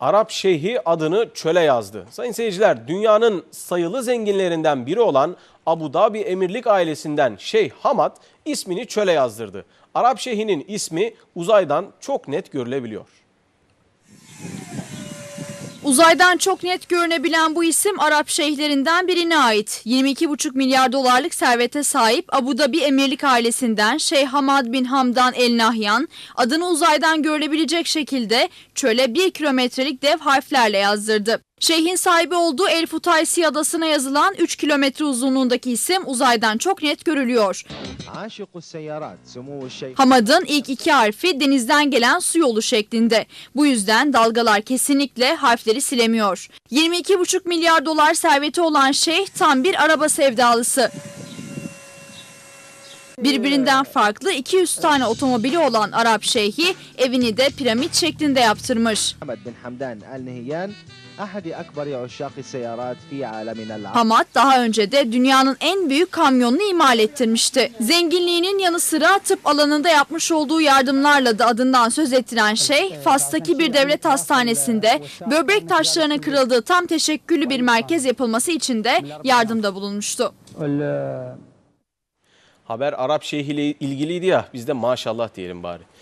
Arap şeyhi adını çöle yazdı. Sayın seyirciler dünyanın sayılı zenginlerinden biri olan Abu Dhabi emirlik ailesinden Şeyh Hamad ismini çöle yazdırdı. Arap şeyhinin ismi uzaydan çok net görülebiliyor. Uzaydan çok net görünebilen bu isim Arap şeyhlerinden birine ait. 22,5 milyar dolarlık servete sahip Abu Dhabi emirlik ailesinden Şeyh Hamad bin Hamdan El Nahyan adını uzaydan görülebilecek şekilde çöle 1 kilometrelik dev harflerle yazdırdı. Şehrin sahibi olduğu El Futaysi adasına yazılan 3 kilometre uzunluğundaki isim uzaydan çok net görülüyor. Hamad'ın ilk iki harfi denizden gelen su yolu şeklinde. Bu yüzden dalgalar kesinlikle harfleri silemiyor. 22,5 milyar dolar serveti olan şeyh tam bir araba sevdalısı. Birbirinden farklı 200 tane otomobili olan Arap Şeyhi evini de piramit şeklinde yaptırmış. Hamad daha önce de dünyanın en büyük kamyonunu imal ettirmişti. Zenginliğinin yanı sıra tıp alanında yapmış olduğu yardımlarla da adından söz ettiren şey Fas'taki bir devlet hastanesinde böbrek taşlarının kırıldığı tam teşekküllü bir merkez yapılması için de yardımda bulunmuştu. Haber Arap şeyhiyle ilgiliydi ya biz de maşallah diyelim bari.